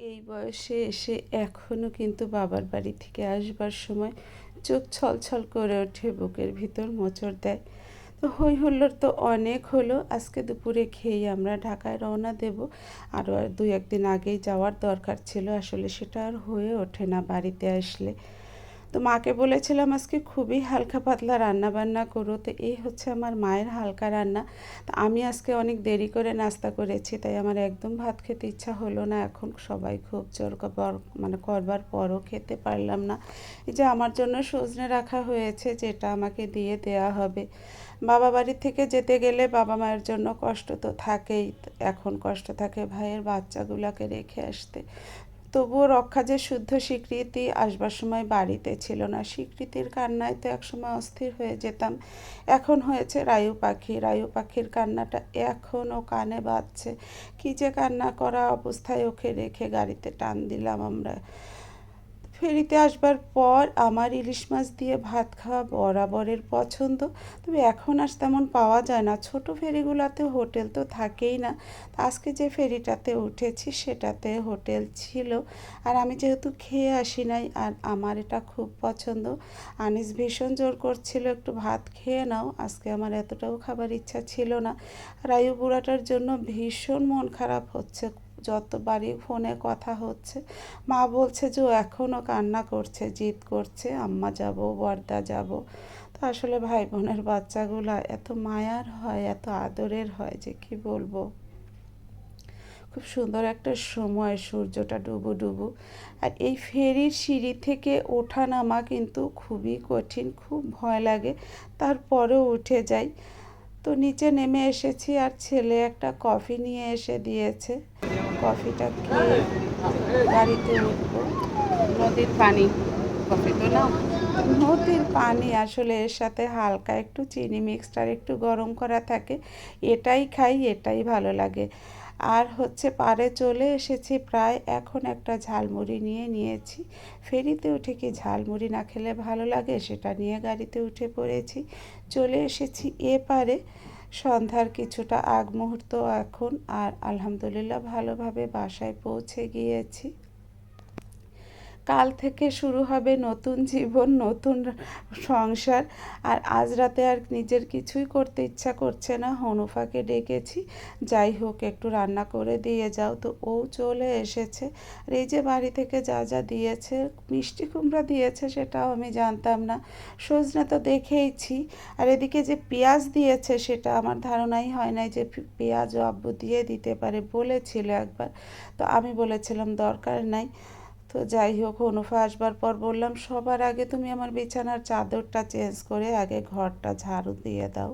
এই বয়সে এসে এখনও কিন্তু বাবার বাড়ি থেকে আসবার সময় চোখ ছলছল করে ওঠে, বুকের ভিতর মোচড় দেয়। তো হই হুল্লোর তো অনেক হলো, আজকে দুপুরে খেয়ে আমরা ঢাকায় রওনা দেব। আরও আর দুই একদিন আগেই যাওয়ার দরকার ছিল, আসলে সেটা আর হয়ে ওঠে না বাড়িতে আসলে। তো মাকে বলেছিলাম, আজকে খুবই হালকা পাতলা রান্না বান্না করো। তো এই হচ্ছে আমার মায়ের হালকা রান্না। তো আমি আজকে অনেক দেরি করে নাস্তা করেছি, তাই আমার একদম ভাত খেতে ইচ্ছা হলো না। এখন সবাই খুব জোর মানে করবার পরও খেতে পারলাম না। এই যে আমার জন্য সজনে রাখা হয়েছে, যেটা আমাকে দিয়ে দেয়া হবে। বাবা বাড়ি থেকে যেতে গেলে বাবা মায়ের জন্য কষ্ট তো থাকেই, এখন কষ্ট থাকে ভাইয়ের বাচ্চাগুলোকে রেখে আসতে। তবুও রক্ষা যে শুদ্ধ স্বীকৃতি আসবার সময় বাড়িতে ছিল না। স্বীকৃতির কান্নায় তো একসময় অস্থির হয়ে যেতাম। এখন হয়েছে রায়ু পাখি। রায়ু পাখির কান্নাটা এখনও কানে বাজছে। কী যে কান্না করা অবস্থায় ওকে রেখে গাড়িতে টান দিলাম আমরা। ফেরিতে আসবার পর আমার ইলিশ মাছ দিয়ে ভাত খাওয়া বরাবরের পছন্দ। তবে এখন আর তেমন পাওয়া যায় না। ছোট ফেরিগুলোতে হোটেল তো থাকেই না। আজকে যে ফেরিটাতে উঠেছি, সেটাতে হোটেল ছিল। আর আমি যেহেতু খেয়ে আসি নাই, আর আমার এটা খুব পছন্দ। আনিস ভীষণ জোর করছিল, একটু ভাত খেয়ে নাও। আজকে আমার এতটাও খাবার ইচ্ছা ছিল না। রায়ু বুড়াটার জন্য ভীষণ মন খারাপ হচ্ছে। যতবারই ফোনে কথা হচ্ছে, মা বলছে যে ও এখনও কান্না করছে, জিদ করছে, আম্মা যাব, বর্দা যাব। তো আসলে ভাই বোনের বাচ্চাগুলো এত মায়ার হয়, এত আদরের হয় যে কি বলব? খুব সুন্দর একটা সময় সূর্যটা ডুবু ডুবু। আর এই ফেরির সিঁড়ি থেকে ওঠা নামা কিন্তু খুবই কঠিন, খুব ভয় লাগে। তারপরেও উঠে যাই। তো নিচে নেমে এসেছি আর ছেলে একটা কফি নিয়ে এসে দিয়েছে। কফিটা খেয়ে গাড়িতে উঠবো। নদীর পানি। কফি তো না নদীর পানি আসলে এর সাথে হালকা একটু চিনি মিক্সটার একটু গরম করা থাকে। এটাই খাই এটাই ভালো লাগে। আর হচ্ছে পারে চলে এসেছি প্রায় এখন একটা ঝালমুড়ি নিয়ে নিয়েছি। ফেরিতে উঠে কি ঝালমুড়ি না খেলে ভালো লাগে? সেটা নিয়ে গাড়িতে উঠে পড়েছি। চলে এসেছি এ পারে। সন্ধ্যার কিছুটা আগ মুহূর্ত এখন আর আলহামদুলিল্লাহ ভালোভাবে বাসায় পৌঁছে গিয়েছি। কাল থেকে শুরু হবে নতুন জীবন, নতুন সংসার। আর আজ রাতে আর নিজের কিছুই করতে ইচ্ছা করছে না। হনুফাকে ডেকেছি। যাই হোক, একটু রান্না করে দিয়ে যাও। তো ও চলে এসেছে। আর এই যে বাড়ি থেকে যা যা দিয়েছে, মিষ্টি কুমড়া দিয়েছে, সেটাও আমি জানতাম না। সজনে তো দেখেইছি। আর এদিকে যে পেঁয়াজ দিয়েছে, সেটা আমার ধারণাই হয় নাই যে পেঁয়াজও আব্বু দিয়ে দিতে পারে বলেছিল একবার। তো আমি বলেছিলাম, দরকার নাই। তো যাই হোক, অনুফা আসবার পর বললাম, সবার আগে তুমি আমার বিছানার চাদরটা চেঞ্জ করে আগে ঘরটা ঝাড়ু দিয়ে দাও।